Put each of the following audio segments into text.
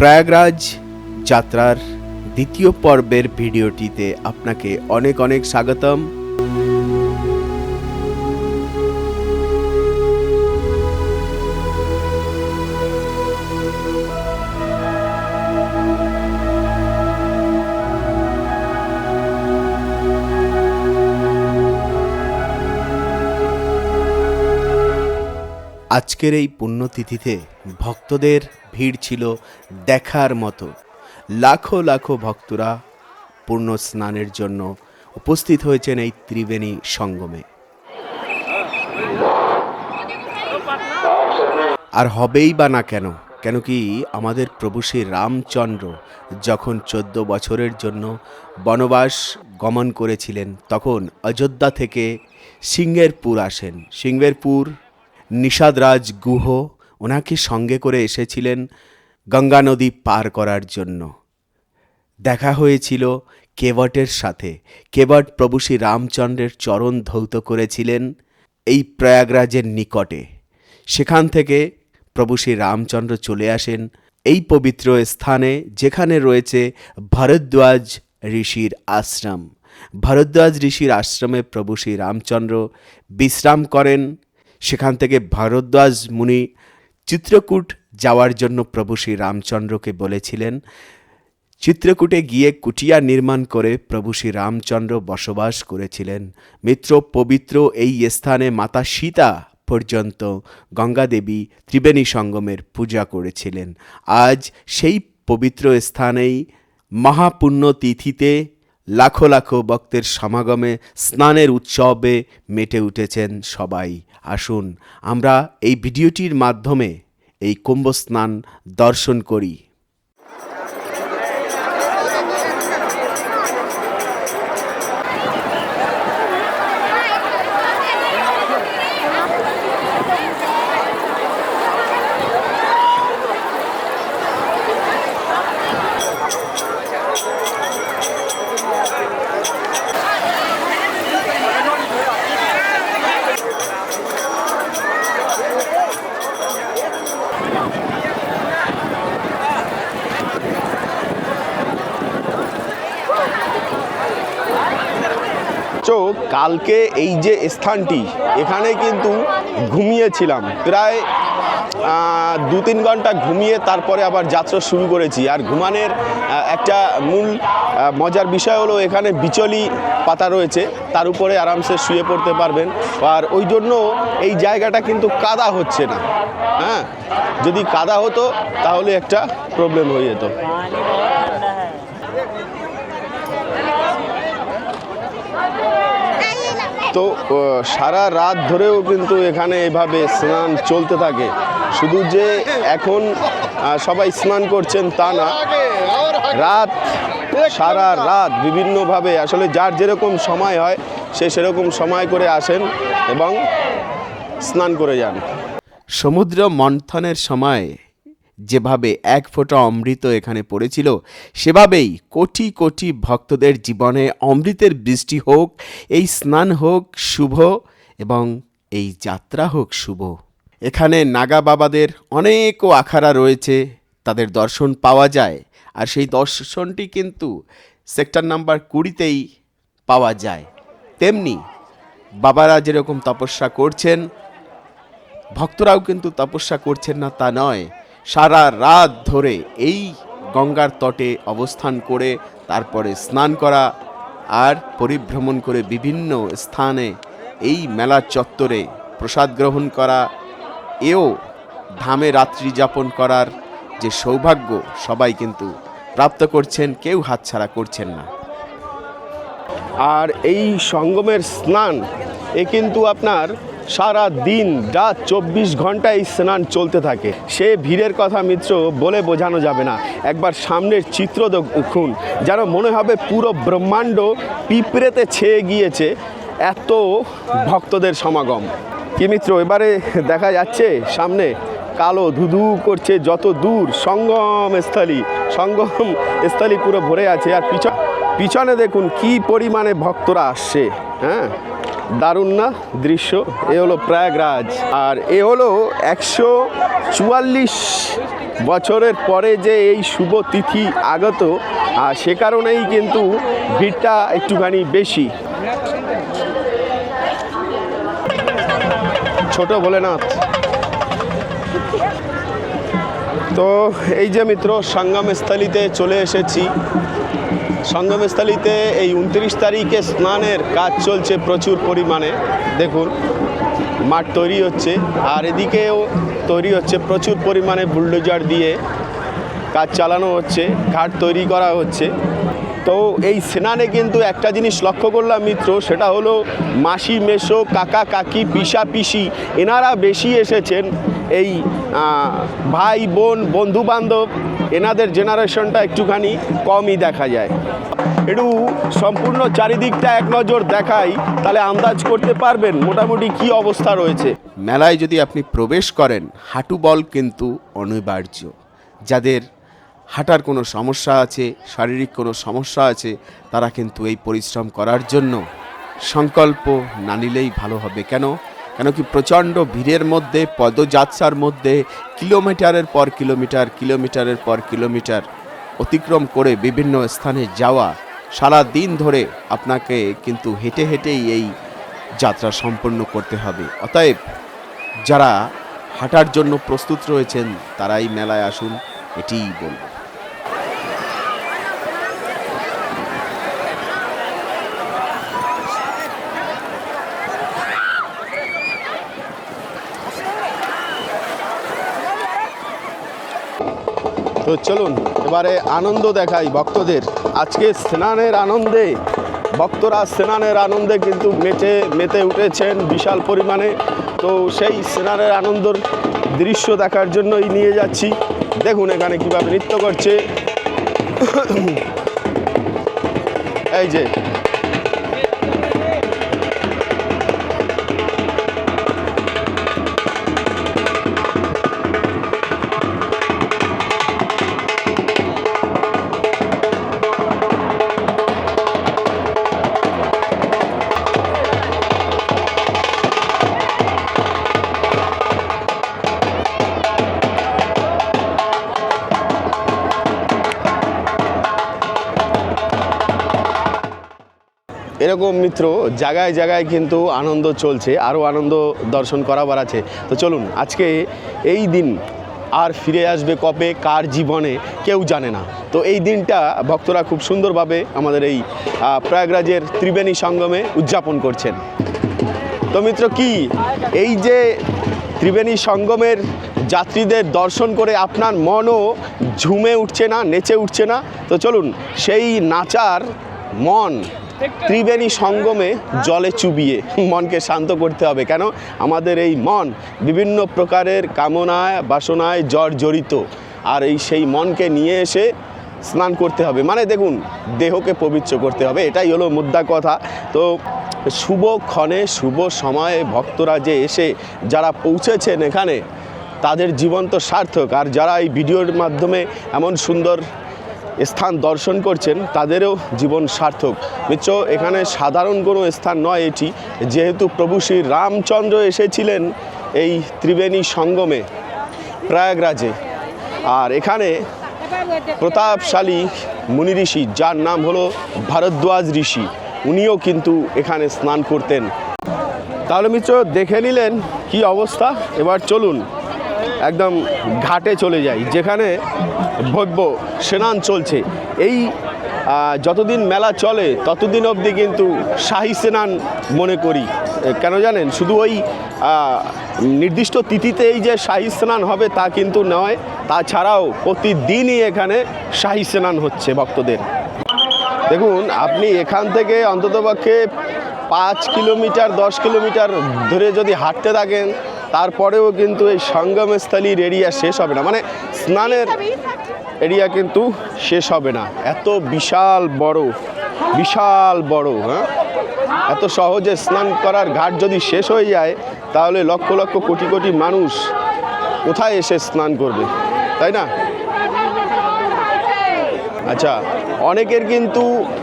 প্রয়াগরাজ যাত্রার দ্বিতীয় পর্বের ভিডিওটিতে আপনাকে অনেক অনেক স্বাগতম। আজকের এই পুণ্যতিথিতে ভক্তদের ভিড় ছিল দেখার মতো। লাখো লাখো ভক্তরা পূর্ণ স্নানের জন্য উপস্থিত হয়েছেন এই ত্রিবেণী সঙ্গমে। আর হবেই বা না কেন? কেন কি আমাদের প্রভু শ্রী রামচন্দ্র যখন চোদ্দ বছরের জন্য বনবাস গমন করেছিলেন, তখন অযোধ্যা থেকে সিংহেরপুর আসেন। সিংহেরপুর নিষাদরাজ গুহ ওনাকে সঙ্গে করে এসেছিলেন গঙ্গা নদী পার করার জন্য। দেখা হয়েছিল কেবটের সাথে। কেবট প্রভু শ্রী রামচন্দ্রের চরণ ধৌত করেছিলেন এই প্রয়াগরাজের নিকটে। সেখান থেকে প্রভু শ্রী রামচন্দ্র চলে আসেন এই পবিত্র স্থানে যেখানে রয়েছে ভরদ্বাজ ঋষির আশ্রম। ভরদ্বাজ ঋষির আশ্রমে প্রভু শ্রী রামচন্দ্র বিশ্রাম করেন। সেখান থেকে ভরদ্বাজ মুনি চিত্রকূট যাওয়ার জন্য প্রভু শ্রী রামচন্দ্রকে বলেছিলেন, চিত্রকূটে গিয়ে কুটিয়া নির্মাণ করে প্রভু শ্রী রামচন্দ্র বসবাস করেছিলেন। মিত্র, পবিত্র এই স্থানে মাতা সীতা পর্যন্ত গঙ্গাদেবী ত্রিবেণী সঙ্গমের পূজা করেছিলেন। আজ সেই পবিত্র স্থানেই মহাপুণ্য তিথিতে লাখো লাখো ভক্তের সমাগমে, স্নানের উৎসবে মেটে উঠেছেন সবাই। আসুন, আমরা এই ভিডিওটির মাধ্যমে এই কুম্ভ স্নান দর্শন করি। চো কালকে এই যে স্থানটি, এখানে কিন্তু ঘুমিয়েছিলাম। প্রায় দু তিন ঘণ্টা ঘুমিয়ে তারপরে আবার যাত্রা শুরু করেছি। আর ঘুমানোর একটা মূল মজার বিষয় হলো এখানে বিচলি পাতা রয়েছে। তার উপরে আরামসে শুয়ে পড়তে পারবেন। আর ওই জন্য এই জায়গাটা কিন্তু কাদা হচ্ছে না। হ্যাঁ যদি কাদা হতো তাহলে একটা প্রবলেম হয়ে যেত। তো সারা রাত ধরেও কিন্তু এখানে এভাবে স্নান চলতে থাকে। শুধু যে এখন সবাই স্নান করছেন তা না। রাত, সারা রাত বিভিন্নভাবে আসলে যার যেরকম সময় হয়, সে সেরকম সময় করে আসেন এবং স্নান করে যান। সমুদ্র মন্থনের সময় যেভাবে এক ফোঁটা অমৃত এখানে পড়েছিল, সেভাবেই কোটি কোটি ভক্তদের জীবনে অমৃতের বৃষ্টি হোক, এই স্নান হোক শুভ এবং এই যাত্রা হোক শুভ। এখানে নাগা বাবাদের অনেকও আখাড়া রয়েছে, তাদের দর্শন পাওয়া যায় আর সেই দর্শনটি কিন্তু সেক্টর নাম্বার কুড়িতেই পাওয়া যায়। তেমনি বাবারা যেরকম তপস্যা করছেন, ভক্তরাও কিন্তু তপস্যা করছেন না তা নয় সারা রাত ধরে এই গঙ্গার তটে অবস্থান করে তারপরে স্নান করা আর পরিভ্রমণ করে বিভিন্ন স্থানে এই মেলার চত্বরে প্রসাদ গ্রহণ করা, এও ধামে রাত্রি যাপন করার যে সৌভাগ্য সবাই কিন্তু প্রাপ্ত করছেন, কেউ হাতছাড়া করছেন না। আর এই সঙ্গমের স্নান, এ কিন্তু আপনার সারা দিন রাত চব্বিশ ঘণ্টা এই স্নান চলতে থাকে। সে ভিড়ের কথা মিত্র বলে বোঝানো যাবে না। একবার সামনের চিত্র দেখুন, যেন মনে হবে পুরো ব্রহ্মাণ্ড পিঁপড়েতে ছেয়ে গিয়েছে এত ভক্তদের সমাগম। কি মিত্র, এবারে দেখা যাচ্ছে সামনে কালো ধুধু করছে যত দূর, সঙ্গম স্থলী সঙ্গম স্থলী পুরো ভরে আছে। আর পিছন, পিছনে দেখুন কি পরিমাণে ভক্তরা আসছে হ্যাঁ? দারুণ না দৃশ্য? এ হলো প্রয়াগরাজ। আর এ হলো একশো চুয়াল্লিশ বছরের পরে যে এই শুভ তিথি আগত, আর সে কারণেই কিন্তু ভিড়টা একটুখানি বেশি। ছোট ভোলেনাথ। তো এই যে মিত্র, সঙ্গমস্থলিতে চলে এসেছি। সঙ্গমস্থলিতে এই উনত্রিশ তারিখে স্নানের কাজ চলছে প্রচুর পরিমাণে। দেখুন, মাঠ তৈরি হচ্ছে, আর এদিকেও তৈরি হচ্ছে প্রচুর পরিমাণে বুলডোজার দিয়ে কাজ চালানো হচ্ছে, ঘাট তৈরি করা হচ্ছে। তো এই স্নানে কিন্তু একটা জিনিস লক্ষ্য করলাম মিত্র, সেটা হলো মাসি মেশো কাকা, কাকি, পিসা, পিসি, এনারা বেশি এসেছেন এই ভাই, বোন, বন্ধু বান্ধব, এনাদের জেনারেশনটা একটুখানি কমই দেখা যায়। একটু সম্পূর্ণ চারিদিকটা এক নজর দেখাই, তাহলে আন্দাজ করতে পারবেন মোটামুটি কি অবস্থা রয়েছে। মেলায় যদি আপনি প্রবেশ করেন, হাঁটু বল কিন্তু অনিবার্য। যাদের হাঁটার কোনো সমস্যা আছে, শারীরিক কোনো সমস্যা আছে, তারা কিন্তু এই পরিশ্রম করার জন্য সংকল্প না নিলেই ভালো হবে। কেন? কেন কি প্রচণ্ড ভিড়ের মধ্যে, পদযাত্রার মধ্যে কিলোমিটারের পর কিলোমিটার, কিলোমিটারের পর কিলোমিটার অতিক্রম করে বিভিন্ন স্থানে যাওয়া, সারা দিন ধরে আপনাকে কিন্তু হেঁটে হেঁটেই এই যাত্রা সম্পন্ন করতে হবে। অতএব যারা হাঁটার জন্য প্রস্তুত রয়েছেন, তারাই মেলায় আসুন, এটিই বলব। তো চলুন, এবারে আনন্দ দেখাই ভক্তদের। আজকে স্নানের আনন্দে, ভক্তরা স্নানের আনন্দে কিন্তু মেতে মেতে উঠেছেন বিশাল পরিমাণে। তো সেই স্নানের আনন্দর দৃশ্য দেখার জন্যই নিয়ে যাচ্ছি। দেখুন এখানে কীভাবে নৃত্য করছে। এই যে এরকম মিত্র, জায়গায় জায়গায় কিন্তু আনন্দ চলছে, আরও আনন্দ দর্শন করাবার আছে। তো চলুন, আজকে এই দিন আর ফিরে আসবে কবে, কার জীবনে, কেউ জানে না। তো এই দিনটা ভক্তরা খুব সুন্দরভাবে আমাদের এই প্রয়াগরাজের ত্রিবেণী সঙ্গমে উদযাপন করছেন। তো মিত্র, কি এই যে ত্রিবেণী সঙ্গমের যাত্রীদের দর্শন করে আপনার মনও ঝুমে উঠছে না, নেচে উঠছে না? তো চলুন, সেই নাচার মন ত্রিবেণী সঙ্গমে জলে চুবিয়ে মনকে শান্ত করতে হবে। কেন? আমাদের এই মন বিভিন্ন প্রকারের কামনায়, বাসনায় জর্জরিত আর এই সেই মনকে নিয়ে এসে স্নান করতে হবে। মানে দেখুন, দেহকে পবিত্র করতে হবে। এটাই হলো মুদ্রা কথা। তো শুভ ক্ষণে, শুভ সময়ে ভক্তরা যে এসে যারা পৌঁছেছেন এখানে, তাদের জীবন তো সার্থক। আর যারা এই ভিডিওর মাধ্যমে এমন সুন্দর স্থান দর্শন করছেন, তাদেরও জীবন সার্থক। মিত্র, এখানে সাধারণ কোনো স্থান নয় এটি। যেহেতু প্রভু শ্রী রামচন্দ্র এসেছিলেন এই ত্রিবেণী সঙ্গমে, প্রয়াগরাজে। আর এখানে প্রতাপশালী মুনি ঋষি, যার নাম হলো ভারদ্বাজ ঋষি, উনিও কিন্তু এখানে স্নান করতেন। তাহলে মিত্র, দেখে নিলেন কি অবস্থা? এবার চলুন। একদম ঘাটে চলে যাই যেখানে ভব্য স্নান চলছে। এই যতদিন মেলা চলে, ততদিন অবধি কিন্তু শাহী স্নান মনে করি। কেন জানেন? শুধু ওই নির্দিষ্ট তিথিতে এই যে শাহী স্নান হবে তা কিন্তু নয়, তাছাড়াও প্রতিদিনই এখানে শাহী স্নান হচ্ছে ভক্তদের। দেখুন, আপনি এখান থেকে অন্ততপক্ষে পাঁচ কিলোমিটার, দশ কিলোমিটার ধরে যদি হাঁটতে থাকেন তারপরেও কিন্তু এই সঙ্গমস্থলীর এরিয়া শেষ হবে না। মানে স্নানের এরিয়া কিন্তু শেষ হবে না। এত বিশাল বড় বিশাল বড় হ্যাঁ? এত সহজে স্নান করার ঘাট যদি শেষ হয়ে যায়, তাহলে লক্ষ লক্ষ কোটি কোটি মানুষ কোথায় এসে স্নান করবে? তাই না? আচ্ছা অনেকের কিন্তু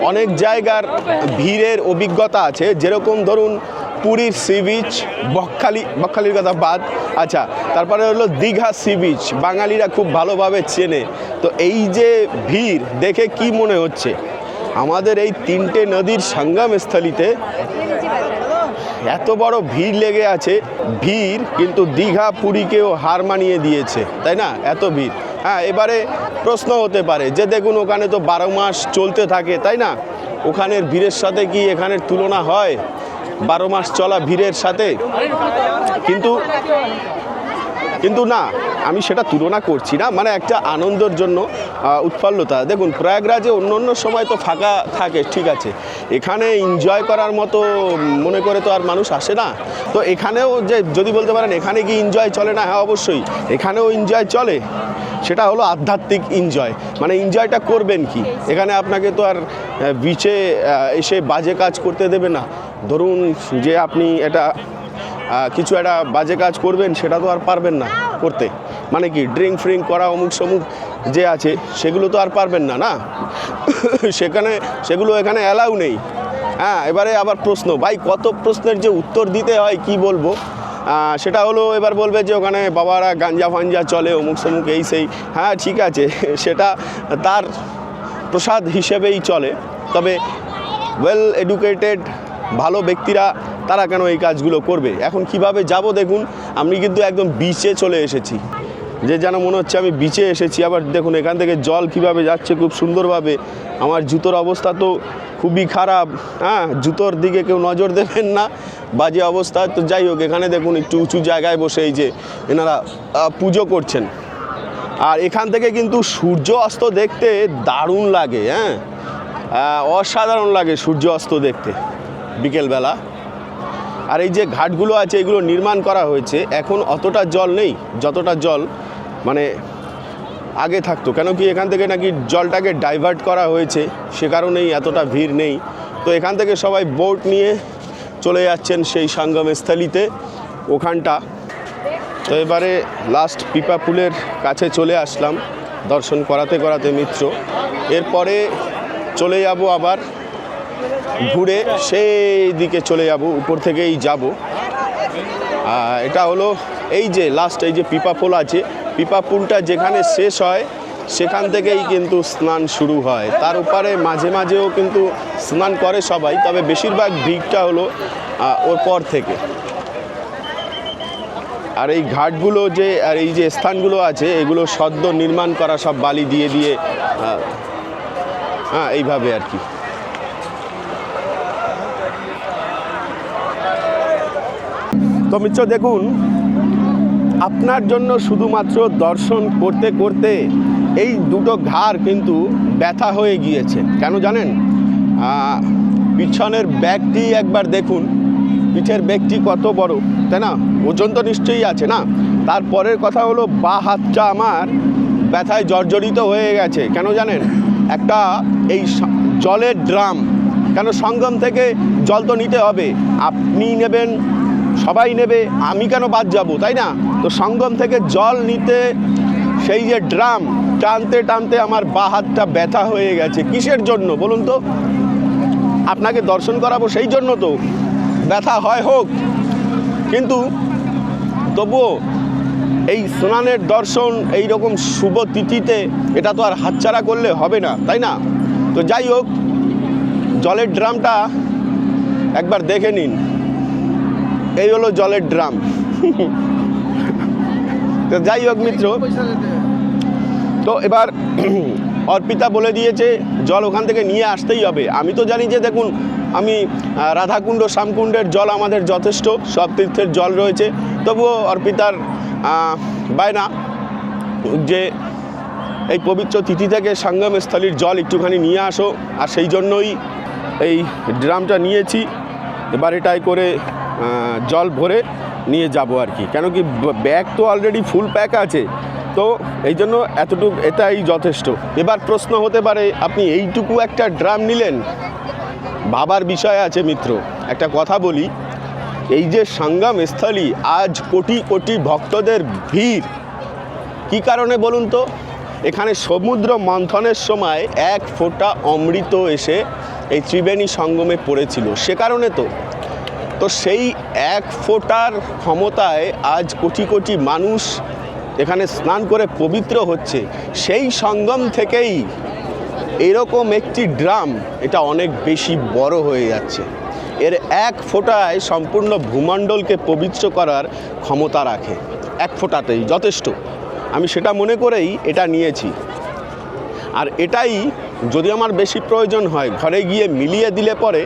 অনেক জায়গার ভিড়ের অভিজ্ঞতা আছে। যেরকম ধরুন পুরীর সি বিচ, বকখালি, বকখালির কথা বাদ। আচ্ছা তারপরে হলো দীঘা সি বিচ, বাঙালিরা খুব ভালোভাবে চেনে। তো এই যে ভিড়, দেখে কি মনে হচ্ছে? আমাদের এই তিনটে নদীর সঙ্গমস্থলিতে এত বড় ভিড় লেগে আছে। ভিড় কিন্তু দীঘা পুরীকেও হার মানিয়ে দিয়েছে, তাই না? এত ভিড়। হ্যাঁ এবারে প্রশ্ন হতে পারে যে দেখুন, ওখানে তো বারো মাস চলতে থাকে, তাই না? ওখানের ভিড়ের সাথে কি এখানের তুলনা হয়? বারো মাস চলা ভিড়ের সাথে। কিন্তু কিন্তু না, আমি সেটা তুলনা করছি না। মানে একটা আনন্দের জন্য উৎফুল্লতা। দেখুন, প্রয়াগরাজে অন্য অন্য সময় তো ফাঁকা থাকে, ঠিক আছে। এখানে এনজয় করার মতো মনে করে তো আর মানুষ আসে না। তো এখানেও যে, যদি বলতে পারেন, এখানে কি এনজয় চলে না? হ্যাঁ অবশ্যই। এখানেও এনজয় চলে। সেটা হলো আধ্যাত্মিক এনজয় মানে এনজয়টা করবেন কি? এখানে আপনাকে তো আর বিচে এসে বাজে কাজ করতে দেবে না। ধরুন যে আপনি এটা কিছু একটা বাজে কাজ করবেন, সেটা তো আর পারবেন না করতে। মানে কি ড্রিঙ্ক ফ্রিঙ্ক করা, অমুক সমুক যে আছে, সেগুলো তো আর পারবেন না না? সেখানে, সেগুলো এখানে অ্যালাউ নেই। হ্যাঁ এবারে আবার প্রশ্ন, ভাই কত প্রশ্নের যে উত্তর দিতে হয়, কি বলব? সেটা হলো এবার বলবে যে ওখানে বাবারা গাঞ্জা ফাঞ্জা চলে, অমুক সমুক এই সেই। হ্যাঁ ঠিক আছে, সেটা তার প্রসাদ হিসেবেই চলে। তবে ওয়েল এডুকেটেড ভালো ব্যক্তিরা, তারা কেন এই কাজগুলো করবে? এখন কীভাবে যাব দেখুন, আমি কিন্তু একদম বিচে চলে এসেছি। যে যেন মনে হচ্ছে আমি বিচে এসেছি, আবার দেখুন এখান থেকে জল কীভাবে যাচ্ছে খুব সুন্দরভাবে। আমার জুতোর অবস্থা তো খুবই খারাপ। হ্যাঁ জুতোর দিকে কেউ নজর দেবেন না, বাজে অবস্থা। তো যাই হোক, এখানে দেখুন, একটু উঁচু জায়গায় বসে এই যে এনারা পুজো করছেন। আর এখান থেকে কিন্তু সূর্য অস্ত দেখতে দারুণ লাগে হ্যাঁ? অসাধারণ লাগে সূর্য অস্ত দেখতে বিকেলবেলা। আর এই যে ঘাটগুলো আছে, এগুলো নির্মাণ করা হয়েছে। এখন অতটা জল নেই, যতটা জল মানে আগে থাকতো। কেন কি এখান থেকে নাকি জলটাকে ডাইভার্ট করা হয়েছে? সে কারণেই এতটা ভিড় নেই। তো এখান থেকে সবাই বোট নিয়ে চলে যাচ্ছেন সেই সঙ্গমস্থলিতে, ওখানটা। তো এবারে লাস্ট পিপা পুলের কাছে চলে আসলাম, দর্শন করাতে করাতে মিত্র। এরপরে চলে যাব আবার ঘুরে, সেই দিকে চলে যাব, উপর থেকেই যাব। এটা হলো এই যে লাস্ট এই যে পিপা পুল আছে পিপা পুলটা যেখানে শেষ হয়, সেখান থেকেই কিন্তু স্নান শুরু হয়। তার উপরে মাঝে মাঝেও কিন্তু স্নান করে সবাই, তবে বেশিরভাগ ভিড়টা হলো ওর পর থেকে। আর এই ঘাটগুলো যে, আর এই যে স্থানগুলো আছে, এগুলো সদ্য নির্মাণ করা সব বালি দিয়ে দিয়ে হ্যাঁ এইভাবে আর কি। তো মিত্র, দেখুন আপনার জন্য শুধুমাত্র দর্শন করতে করতে এই দুটো ঘাড় কিন্তু ব্যথা হয়ে গিয়েছে। কেন জানেন? পিছনের ব্যাগটি একবার দেখুন। পিঠের ব্যাগটি কত বড়, তাই না? ওজন তো নিশ্চয়ই আছে, না? তারপরের কথা হলো, বা হাতটা আমার ব্যথায় জর্জরিত হয়ে গেছে। কেন জানেন? একটা এই জলের ড্রাম। কেন সঙ্গম থেকে জল তো নিতে হবে? আপনি নেবেন সবাই নেবে, আমি কেন বাদ যাব, তাই না? তো সঙ্গম থেকে জল নিতে সেই যে ড্রাম, টানতে টানতে আমার বা হাতটা ব্যথা হয়ে গেছে। কিসের জন্য বলুন তো? আপনাকে দর্শন করাবো সেই জন্য তো। ব্যথা হয় হোক। কিন্তু তবুও এই স্নানের দর্শন, এই রকম শুভ তিথিতে এটা তো আর হাতছাড়া করলে হবে না, তাই না? তো যাই হোক, জলের ড্রামটা একবার দেখে নিন। এই হলো জলের ড্রাম। তো যাই হোক মিত্র, তো এবার অর্পিতা বলে দিয়েছে, জল ওখান থেকে নিয়ে আসতেই হবে। আমি তো জানি যে দেখুন, আমি রাধাকুণ্ড, শ্যামকুণ্ডের জল আমাদের যথেষ্ট, সব তীর্থের জল রয়েছে। তবুও অর্পিতার বায়না যে এই পবিত্র তিথি থেকে সঙ্গমস্থলীর জল একটুখানি নিয়ে আসো। আর সেই জন্যই এই ড্রামটা নিয়েছি। এবার এটাই করে জল ভরে নিয়ে যাব আর কি। কেন কি ব্যাগ তো অলরেডি ফুল প্যাক আছে। তো এই জন্য এতটুকু, এটাই যথেষ্ট। এবার প্রশ্ন হতে পারে, আপনি এইটুকু একটা ড্রাম নিলেন? ভাবার বিষয় আছে মিত্র, একটা কথা বলি। এই যে সঙ্গম স্থলী আজ কোটি কোটি ভক্তদের ভিড়। কি কারণে বলুন তো? এখানে সমুদ্র মন্থনের সময় এক ফোঁটা অমৃত এসে এই ত্রিবেণী সঙ্গমে পড়েছিল। সে কারণে তো। তো সেই এক ফোঁটার ক্ষমতায় আজ কোটি কোটি মানুষ এখানে স্নান করে পবিত্র হচ্ছে। সেই সঙ্গম থেকেই এরকম একটি ড্রাম এটা অনেক বেশি বড় হয়ে যাচ্ছে। এর এক ফোঁটায় সম্পূর্ণ ভূমণ্ডলকে পবিত্র করার ক্ষমতা রাখে। এক ফোঁটাতেই যথেষ্ট। আমি সেটা মনে করেই এটা নিয়েছি। আর এটাই যদি আমার বেশি প্রয়োজন হয়, ঘরে গিয়ে মিলিয়ে দিলে পরে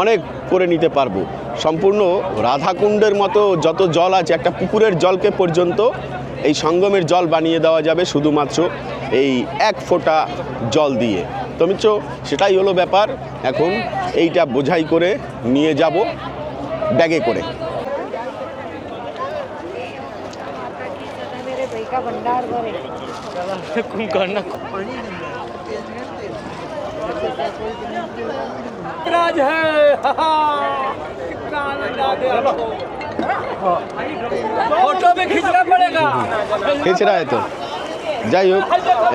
অনেক করে নিতে পারবো সম্পূর্ণ রাধাকুণ্ডের মতো যত জল আছে একটা পুকুরের জলকে পর্যন্ত এই সঙ্গমের জল বানিয়ে দেওয়া যাবে শুধুমাত্র এই এক ফোঁটা জল দিয়ে তো মিত্র সেটাই হলো ব্যাপার এখন এইটা বোঝাই করে নিয়ে যাব ব্যাগে করে मेरे भाई राज है कितना आनंद आ गया फोटो भी खींचना पड़ेगा খেচড়া তো যাই হোক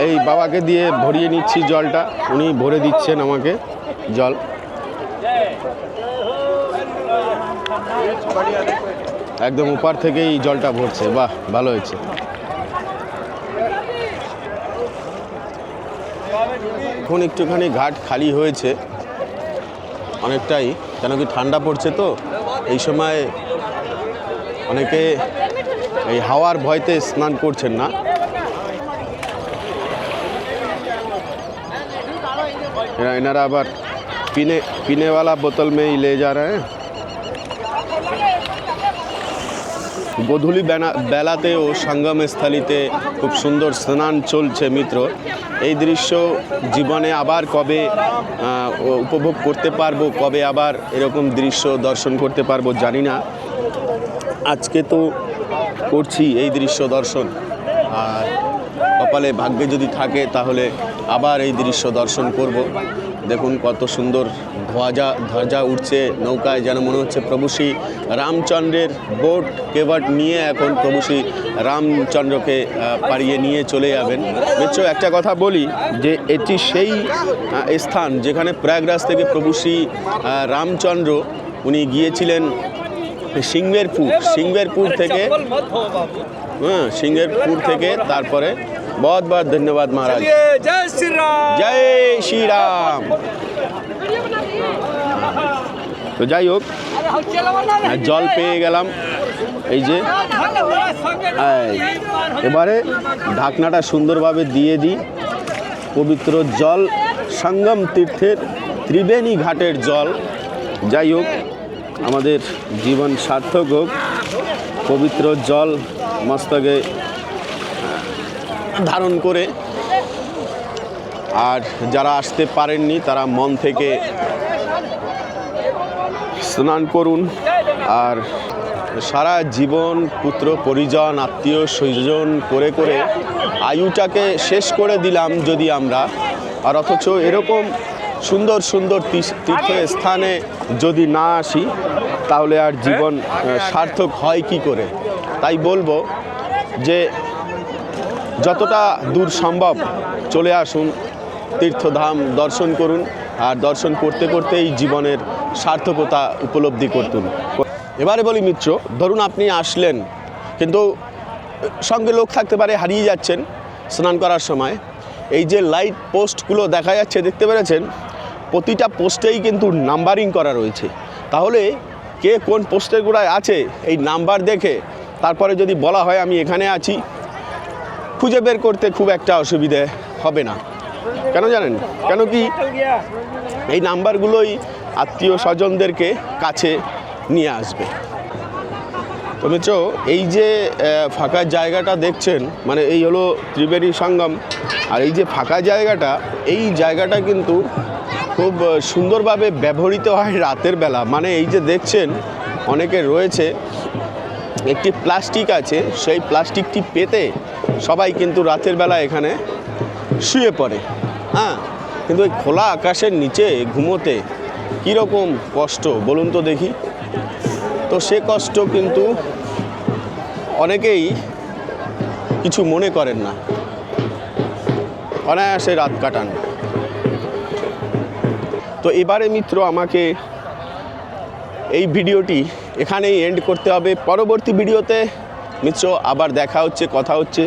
এই বাবাকে দিয়ে ভরিয়ে নিচ্ছি জলটা উনি ভরে দিচ্ছেন আমাকে জল একদম উপার থেকেই জলটা ভরছে বাহ ভালো হয়েছে এখন একটুখানি ঘাট খালি হয়েছে। অনেকটাই। কেন কি ঠান্ডা পড়ছে তো? এই সময় অনেকে এই হাওয়ার ভয়তে স্নান করছেন না। এনারা আবার পিনে, পিনেওয়ালা বোতল মেয়ে লে যা রা হ্যাঁ? গোধূলি বেনা- বেলাতেও সঙ্গম স্থলিতে খুব সুন্দর স্নান চলছে, মিত্র। এই দৃশ্য জীবনে আবার কবে উপভোগ করতে পারব, কবে আবার এরকম দৃশ্য দর্শন করতে পারব জানি না। আজকে তো করছি এই দৃশ্য দর্শন। আর কপালে ভাগ্যে যদি থাকে তাহলে আবার এই দৃশ্য দর্শন করব। দেখুন কত সুন্দর ধ্বজা ধ্বজা উঠছে নৌকায় যেন মনে হচ্ছে প্রভু শ্রী রামচন্দ্রের বোট কেবাট নিয়ে এখন প্রভু শ্রী রামচন্দ্রকে পাড়িয়ে নিয়ে চলে যাবেন। নিশ্চয় একটা কথা বলি যে এটি সেই স্থান যেখানে প্রয়াগরাজ থেকে প্রভু শ্রী রামচন্দ্র উনি গিয়েছিলেন সিংহেরপুর। সিংহেরপুর থেকে হ্যাঁ সিংহেরপুর থেকে তারপরে বহুত বহুত ধন্যবাদ মহারাজ ये जय श्री राम জয় শ্রীরাম তো যাই হোক আর জল পেয়ে গেলাম এই যে এই, এবারে ঢাকনাটা সুন্দরভাবে দিয়ে দিই পবিত্র জল সঙ্গম তীর্থের ত্রিবেণী ঘাটের জল যাই হোক আমাদের জীবন সার্থক হোক পবিত্র জল মস্তকে ধারণ করে। আর যারা আসতে পারেননি, তারা মন থেকে স্নান করুন। আর সারা জীবন পুত্র, পরিজন, আত্মীয়, স্বজন করে করে আয়ুটাকে শেষ করে দিলাম যদি আমরা। আর অথচ এরকম সুন্দর সুন্দর তীর্থস্থানে যদি না আসি, তাহলে আর জীবন সার্থক হয় কি করে? তাই বলব যে যতটা দূর সম্ভব চলে আসুন, তীর্থধাম দর্শন করুন আর দর্শন করতে করতেই জীবনের সার্থকতা উপলব্ধি করতুন। এবারে বলি মিত্র, ধরুন আপনি আসলেন, কিন্তু সঙ্গে লোক থাকতে পারে, হারিয়ে যাচ্ছেন স্নান করার সময়। এই যে লাইট পোস্টগুলো দেখা যাচ্ছে, দেখতে পেরেছেন? প্রতিটা পোস্টেই কিন্তু নাম্বারিং করা রয়েছে। তাহলে কে কোন পোস্টের গোড়ায় আছে, এই নাম্বার দেখে তারপরে যদি বলা হয় আমি এখানে আছি খুঁজে বের করতে খুব একটা অসুবিধে হবে না। কেন জানেন? কেন কি এই নাম্বারগুলোই আত্মীয় স্বজনদেরকে কাছে নিয়ে আসবে। তো মিত্র এই যে ফাঁকা জায়গাটা দেখছেন মানে এই হলো ত্রিবেণী সঙ্গম, আর এই যে ফাঁকা জায়গাটা, এই জায়গাটা কিন্তু খুব সুন্দরভাবে ব্যবহৃত হয় রাতের বেলা। মানে এই যে দেখছেন, অনেকে রয়েছে একটি প্লাস্টিক আছে, সেই প্লাস্টিকটি পেতে সবাই কিন্তু রাতের বেলা এখানে শুয়ে পড়ে। হ্যাঁ কিন্তু ওই খোলা আকাশের নিচে ঘুমোতে কীরকম কষ্ট, বলুন তো দেখি। তো সে কষ্ট কিন্তু অনেকেই কিছু মনে করেন না। অনায়াসে রাত কাটান। তো এবারে মিত্র, আমাকে এই ভিডিওটি এখানেই এন্ড করতে হবে। পরবর্তী ভিডিওতে নিশ্চয় আবার দেখা হচ্ছে, কথা হচ্ছে।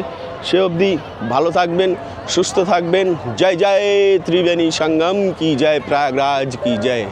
সে অবধি ভালো থাকবেন, সুস্থ থাকবেন। জয় জয়, ত্রিবেণী সঙ্গম, কি জয়, প্রয়াগরাজ, কি জয়।